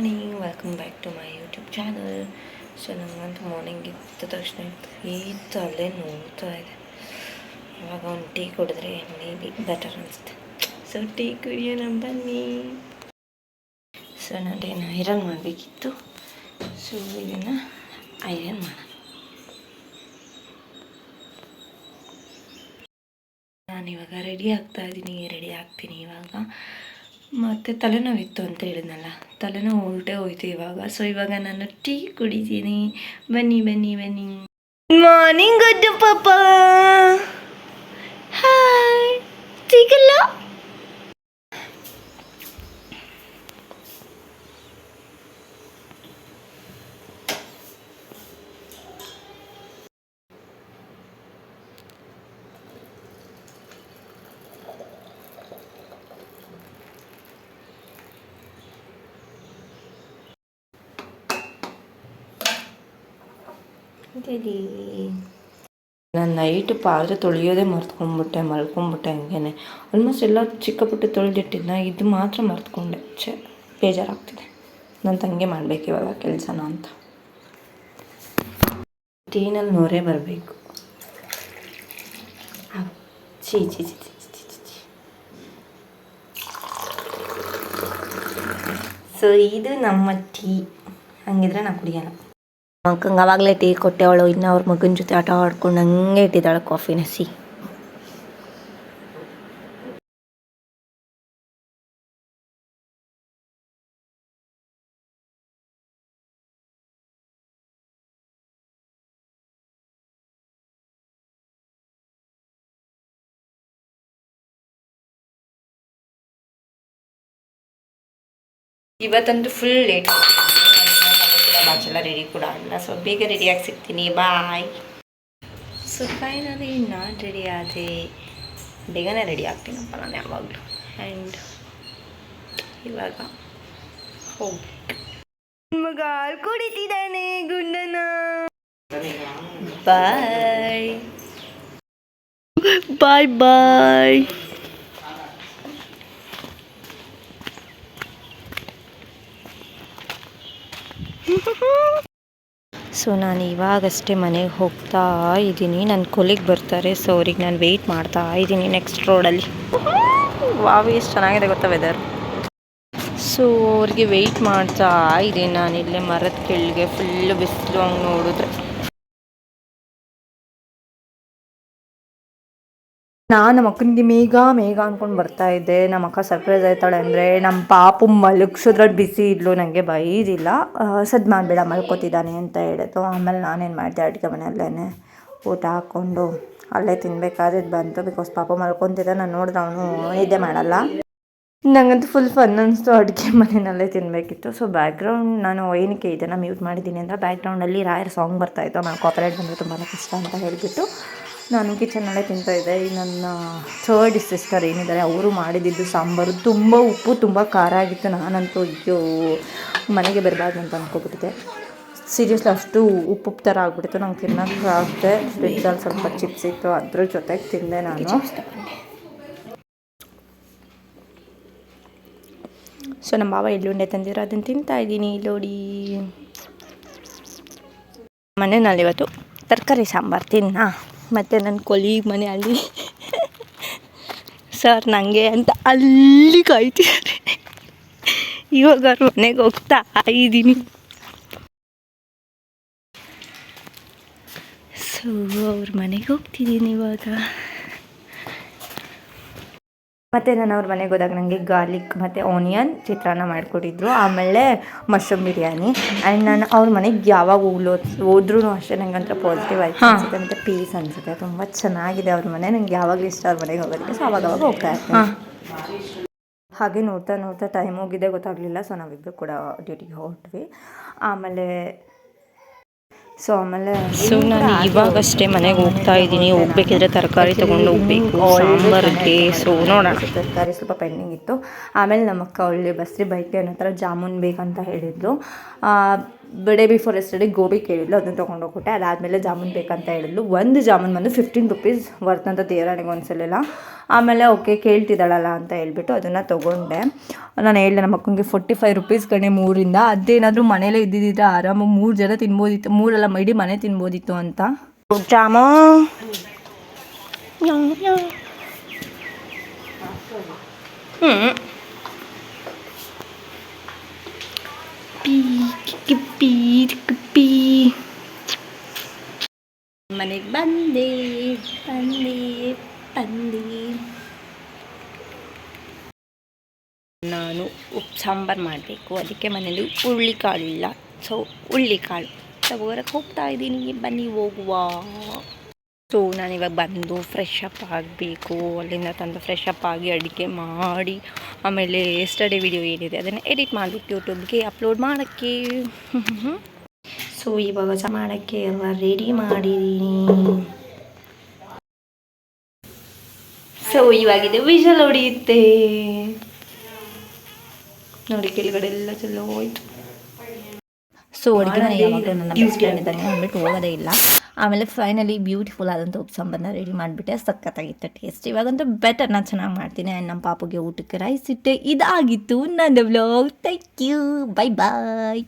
Morning welcome back to my YouTube channel so ನನಗಂತೂ morning ಇದ್ದ ತಕ್ಷಣ ಈ ತಲೆ ನೋಡ್ತಾ ಇದೆ. ಇವಾಗ ಒಂದು ಟೀ ಕುಡಿದ್ರೆ ಮೇ ಬಿ ಬೆಟರ್ ಅನಿಸುತ್ತೆ. ಸೊ ಟೀ ಕುಡಿಯೋಣ ಬನ್ನಿ. ಸೊ ನಾನೇನು ಐರನ್ ಮಾಡಬೇಕಿತ್ತು. ಸೊ ಇದನ್ನು ಐರನ್ ಮಾಡೋಣ. ನಾನು ಇವಾಗ ರೆಡಿ ಆಗ್ತಾ ಇದ್ದೀನಿ. ರೆಡಿ ಆಗ್ತೀನಿ ಇವಾಗ. ಮತ್ತು ತಲೆನೋವಿತ್ತು ಅಂತ ಹೇಳಿದ್ನಲ್ಲ, ತಲೆನೋವು ಉಲ್ಟೆ ಹೋಯ್ತು ಇವಾಗ. ಸೊ ಇವಾಗ ನಾನು ಟೀ ಕುಡಿತೀನಿ. ಬನ್ನಿ ಬನ್ನಿ ಬನ್ನಿ. ಮಾರ್ನಿಂಗ್ ಗುಡ್ ಪಾಪ. ನಾನು ನೈಟ್ ಪಾತ್ರೆ ತೊಳೆಯೋದೇ ಮರ್ತ್ಕೊಂಡ್ಬಿಟ್ಟೆ ಮಲ್ಕೊಂಡ್ಬಿಟ್ಟೆ ಹಂಗೇನೆ. ಆಲ್ಮೋಸ್ಟ್ ಎಲ್ಲ ಚಿಕ್ಕ ಪುಟ್ಟ ತೊಳೆದಿಟ್ಟಿದ್ನ, ಇದು ಮಾತ್ರ ಮರ್ತ್ಕೊಂಡೆ. ಛೆ, ಬೇಜಾರಾಗ್ತಿದೆ. ನನ್ನ ತಂಗೆ ಮಾಡಬೇಕು ಇವಾಗ ಕೆಲಸನ ಅಂತ. ಟೀನಲ್ಲಿ ನೋರೇ ಬರಬೇಕು. ಚಿ ಚಿ ಚಿ ಸೊ ಇದು ನಮ್ಮ ಟೀ ಹಂಗಿದ್ರೆ ನಾವು ಕುಡಿಯೋಣ ಮಕ್ಕಂಗೆ ಅವಾಗಲೇ ಟೀ ಕೊಟ್ಟೆ ಅವಳು ಇನ್ನು ಅವ್ರ ಮಗನ ಜೊತೆ ಆಟ ಆಡ್ಕೊಂಡು ಹಂಗೆ ಇಟ್ಟಿದ್ದಾಳೆ ಕಾಫಿನ ಸಿ. ಇವತ್ತಂತೂ ಫುಲ್ ಲೇಟ್ ಬಾಚೆಲ್ಲ ರೆಡಿ ಕೂಡ ಆಗಿಲ್ಲ ಸೊ ಬೇಗ ರೆಡಿಯಾಗಿ ಸಿಗ್ತೀನಿ. ಬಾಯ್ ಸೊ ಫೈನಲಿ ನಾನು ರೆಡಿ ಆದೆ ಬೇಗನೆ ರೆಡಿ ಆಗ್ತೀನಪ್ಪ ನಾನು ಯಾವಾಗಲೂ. ಆ್ಯಂಡ್ ಇವಾಗ ಹೋಗಿ ಮಗ ಕುಡಿತಿದ್ದಾನೆ ಗುಂಡನ. ಬಾಯ್ ಬಾಯ್ ಬಾಯ್ ಸೊ ನಾನು ಇವಾಗಷ್ಟೇ ಮನೆಗೆ ಹೋಗ್ತಾ ಇದ್ದೀನಿ. ನನ್ನ ಕೊಲಿಗೆ ಬರ್ತಾರೆ. ಸೊ ಅವ್ರಿಗೆ ನಾನು ವೆಯ್ಟ್ ಮಾಡ್ತಾ ಇದ್ದೀನಿ ನೆಕ್ಸ್ಟ್ ರೋಡಲ್ಲಿ ವಾವ್ ಎಷ್ಟು ಚೆನ್ನಾಗಿದೆ ಗೊತ್ತಾ ವೆದರ್ ಸೊ ಅವ್ರಿಗೆ ವೆಯ್ಟ್ ಮಾಡ್ತಾ ಇದ್ದೀನಿ. ನಾನು ಇಲ್ಲೇ ಮರದ ಕೆಳಗೆ ಫುಲ್ಲು ಬಿಸಿಲು ಹಂಗೆ ನೋಡಿದ್ರೆ. ನಾನು ನಮ್ಮ ಅಕ್ಕನಿಗೆ ಮೇಘ ಮೇಘ ಅಂದ್ಕೊಂಡು ಬರ್ತಾ ಇದ್ದೆ. ನಮ್ಮ ಅಕ್ಕ ಸರ್ಪ್ರೈಸ್ ಆಯ್ತಾಳೆ ಅಂದರೆ ನಮ್ಮ ಪಾಪು ಮಲಗಿಸೋದ್ರಲ್ಲಿ ಬಿಸಿ ಇದ್ಲು. ನನಗೆ ಬೈದಿಲ್ಲ. ಸದ್ ಮಾಡಬೇಡ, ಮಲ್ಕೋತಿದ್ದಾನೆ ಅಂತ ಹೇಳಿದ್ದು ಆಮೇಲೆ ನಾನೇನು ಮಾಡಿದೆ, ಅಡುಗೆ ಮನೆಯಲ್ಲೇ ಊಟ ಹಾಕ್ಕೊಂಡು ಅಲ್ಲೇ ತಿನ್ಬೇಕಾದ್ರೆ ಬಂತು. ಬಿಕಾಸ್ ಪಾಪ ಮಲ್ಕೊತಿದ್ದ ನಾನು ನೋಡಿದ್ರೆ ಅವನು ನಿದ್ದೆ ಮಾಡಲ್ಲ. ನನಗಂತೂ ಫುಲ್ ಫನ್ ಅನಿಸ್ತು. ಅಡುಗೆ ಮನೆಯಲ್ಲೇ ತಿನ್ನಬೇಕಿತ್ತು ಸೊ ಬ್ಯಾಕ್ಗ್ರೌಂಡ್ ನಾನು ಏನಕ್ಕೆ ಇದನ್ನು ಮ್ಯೂಟ್ ಮಾಡಿದ್ದೀನಿ ಅಂದರೆ ಬ್ಯಾಕ್ಗ್ರೌಂಡಲ್ಲಿ ರಾಯರ್ ಸಾಂಗ್ ಬರ್ತಾಯಿತ್ತು ನಾನು ಕಾಪರೇಟ್ ಬಂದರೆ ತುಂಬಾ ಕಷ್ಟ ಅಂತ ಹೇಳಿಬಿಟ್ಟು. ನಾನು ಕಿಚನಲ್ಲೇ ತಿಂತಾಯಿದ್ದೆ ಈ ನನ್ನ ಥರ್ಡ್ ಸಿಸ್ಟರ್ ಏನಿದ್ದಾರೆ, ಅವರು ಮಾಡಿದ್ದು ಸಾಂಬಾರು ತುಂಬ ಉಪ್ಪು, ತುಂಬ ಖಾರ ಆಗಿತ್ತು. ನಾನಂತೂ ಅಯ್ಯೋ, ಮನೆಗೆ ಬರಬಾರ್ದು ಅಂತ ಅಂದ್ಕೊಬಿಟ್ಟಿದ್ದೆ ಸೀರಿಯಸ್ಲಿ ಅಷ್ಟು ಉಪ್ಪು ಥರ ಆಗಿಬಿಡ್ತು ನಂಗೆ ತಿನ್ನೋಕ್ಕೆ ಆಗದೆ. ಫ್ರಿಜ್ಜಲ್ಲಿ ಸ್ವಲ್ಪ ಚಿಪ್ಸ್ ಇತ್ತು. ಅದ್ರ ಜೊತೆಗೆ ತಿಂದೆ ನಾನು. ಸೊ ನಮ್ಮ ಮಾವ ಎಳ್ಳುಂಡೆ ತಂದಿರೋ ಅದನ್ನು ತಿಂತಾ ಇದ್ದೀನಿ. ನೋಡಿ ಮನೆಯಲ್ಲಿ ಇವತ್ತು ತರಕಾರಿ ಸಾಂಬಾರು ತಿನ್ನ. ಮತ್ತು ನನ್ನ ಕೊಲೀಗ್ ಮನೆ ಅಲ್ಲಿ. ಸರ್ ನನಗೆ ಅಂತ ಅಲ್ಲಿ ಕಾಯ್ತಿದ್ದಾರೆ. ಇವಾಗ ಅವ್ರ ಮನೆಗೆ ಹೋಗ್ತಾ ಇದ್ದೀನಿ ಸೊ ಅವ್ರ ಮನೆಗೆ ಹೋಗ್ತಿದ್ದೀನಿ ಇವಾಗ. ಮತ್ತು ನಾನು ಅವ್ರ ಮನೆಗೆ ಹೋದಾಗ ನನಗೆ ಗಾರ್ಲಿಕ್ ಮತ್ತು ಆನಿಯನ್ ಚಿತ್ರಾನ್ನ ಮಾಡಿಕೊಟ್ಟಿದ್ರು. ಆಮೇಲೆ ಮಶ್ರೂಮ್ ಬಿರಿಯಾನಿ. ಆ್ಯಂಡ್ ನಾನು ಅವ್ರ ಮನೆಗೆ ಯಾವಾಗ ಹೋಗ್ಲೋ ಹೋದ್ರೂ ಅಷ್ಟೇ ನಂಗೆ ಅಂತ ಪಾಸಿಟಿವ್ ಆಯ್ತು ಅನಿಸುತ್ತೆ ಮತ್ತು ಪೀಸ್ ಅನಿಸುತ್ತೆ. ತುಂಬ ಚೆನ್ನಾಗಿದೆ ಅವ್ರ ಮನೆ. ನಂಗೆ ಯಾವಾಗಲೂ ಇಷ್ಟ ಅವ್ರ ಮನೆಗೆ ಹೋಗೋದಕ್ಕೆ. ಸೊ ಅವಾಗ ಅವಾಗ ಹೋಗ್ತಾ ಇರ್ತೀನಿ. ಹಾಗೆ ನೋಡ್ತಾ ನೋಡ್ತಾ ಟೈಮ್ ಹೋಗಿದೆ ಗೊತ್ತಾಗಲಿಲ್ಲ. ಸೊ ನಾವಿಬ್ಬರು ಕೂಡ ಡ್ಯೂಟಿಗೆ ಹೊರಟ್ವಿ. ಆಮೇಲೆ ಸೊ ಆಮೇಲೆ ಸೊ ನಾನು ಇವಾಗಷ್ಟೇ ಮನೆಗೆ ಹೋಗ್ತಾ ಇದ್ದೀನಿ. ಹೋಗ್ಬೇಕಿದ್ರೆ ತರಕಾರಿ ತೊಗೊಂಡು ಹೋಗ್ಬೇಕು. ಸಾಂಬಾರಿಗೆ ಸೊ ನೋಡೋಣ. ತರಕಾರಿ ಸ್ವಲ್ಪ ಪೆಂಡಿಂಗ್ ಇತ್ತು. ಆಮೇಲೆ ನಮ್ಮ ಅಕ್ಕ ಒಳ್ಳೆ ಬಸ್ರಿ ಬೈಕ್ ಏನೋ ಥರ ಜಾಮೂನ್ ಬೇಕಂತ ಹೇಳಿದ್ಲು. ಡೇ ಬಿಫೋರ್ ಎಸ್ಟರ್ಡೇ ಗೋಬಿ ಕೇಳಿದ್ಲು, ಅದನ್ನು ತೊಗೊಂಡೋಗ್ಬಿಟ್ಟೆ ಅದಾದಮೇಲೆ ಜಾಮೂನ್ ಬೇಕಂತ ಹೇಳಿದ್ಲು. ಒಂದು ಜಾಮೂನ್ ಬಂದು ಫಿಫ್ಟೀನ್ ರುಪೀಸ್ ವರ್ತ್ ಅಂತ ದೇವರಾಣಿಗೆ ಒಂದ್ಸಲಿಲ್ಲ. ಆಮೇಲೆ ಓಕೆ ಕೇಳ್ತಿದ್ದಾಳಲ್ಲ ಅಂತ ಹೇಳ್ಬಿಟ್ಟು ಅದನ್ನು ತೊಗೊಂಡೆ. ನಾನು ಹೇಳಿದೆ ನಮ್ಮ ಅಕ್ಕನಿಗೆ ಫೋರ್ಟಿ ಫೈವ್ ರುಪೀಸ್ ಕಣೆ ಮೂರಿಂದ. ಅದೇನಾದರೂ ಮನೇಲೇ ಇದ್ದಿದ್ದಿದ್ರೆ ಆರಾಮಾಗಿ ಮೂರು ಜನ ತಿನ್ಬೋದಿತ್ತು, ಮೂರೆಲ್ಲ ಮೈಡಿ ಮನೆ ತಿನ್ಬೋದಿತ್ತು ಅಂತ. ಜಾಮ. ಹ್ಞೂ ಪೀ ಕಿಕ್ಕಿ ಪೀ ಕಿಕ್ಕಿ ಪೀ ಮನೆಗೆ ಬಂದೆ ಬಂದೆ ಬಂದೆ ನಾನು ಉಪ್ಪು, ಸಾಂಬಾರು ಮಾಡಬೇಕು. ಅದಕ್ಕೆ ಮನೇಲಿ ಹುರುಳಿಕಾಳು ಇಲ್ಲ. ಸೊ ಹುರುಳಿಕಾಳು ತಗೋರಕ್ಕೆ ಹೋಗ್ತಾ ಇದ್ದೀನಿ. ಬನ್ನಿ, ಹೋಗುವ. ಸೊ ನಾನಿವಾಗ ಬಂದು ಫ್ರೆಶ್ ಅಪ್ ಆಗಬೇಕು. ಅಲ್ಲಿಂದ ತಂದು ಫ್ರೆಶ್ ಅಪ್ ಆಗಿ ಅಡುಗೆ ಮಾಡಿ, ಆಮೇಲೆ ಎಸ್ಟರ್ಡೇ ವಿಡಿಯೋ ಏನಿದೆ ಅದನ್ನು ಎಡಿಟ್ ಮಾಡಿಬಿಟ್ಟು ಯೂಟ್ಯೂಬ್ಗೆ ಅಪ್ಲೋಡ್ ಮಾಡೋಕ್ಕೆ. ಸೊ ಇವಾಗ ಮಾಡೋಕ್ಕೆ ಎಲ್ಲ ರೆಡಿ ಮಾಡಿದ್ದೀನಿ. ಸೊ ಇವಾಗಿದೆ ವಿಷಲ್ ಹೊಡೆಯುತ್ತೆ. ನೋಡಿ ಕೆಳಗಡೆ ಎಲ್ಲ ಚಲೋ ಹೋಯ್ತು. ಸೊ ಅಡುಗೆ ಮನೆ ಯಾವಾಗಲೂ ನನ್ನ ಬೆಸ್ಟ್ ಫ್ರೆಂಡ್ ಇದ್ದಾನೆ ಅಂದ್ಬಿಟ್ಟು ಹೋಗೋದೇ ಇಲ್ಲ. ಆಮೇಲೆ ಫೈನಲಿ ಬ್ಯೂಟಿಫುಲ್ ಆದಂಥ ಉಪ್ಸಂಬನ್ನ ರೆಡಿ ಮಾಡಿಬಿಟ್ಟೆ ಸಖತ್ತಾಗಿತ್ತು ಟೇಸ್ಟ್ ಇವಾಗಂತೂ ಬೆಟರ್ ನಾನು ಚೆನ್ನಾಗಿ ಮಾಡ್ತೀನಿ. ಆ್ಯಂಡ್ ನಮ್ಮ ಪಾಪುಗೆ ಊಟಕ್ಕೆ ರೈಸ್ ಇಟ್ಟೆ. ಇದಾಗಿತ್ತು ನನ್ನ vlog thank you bye bye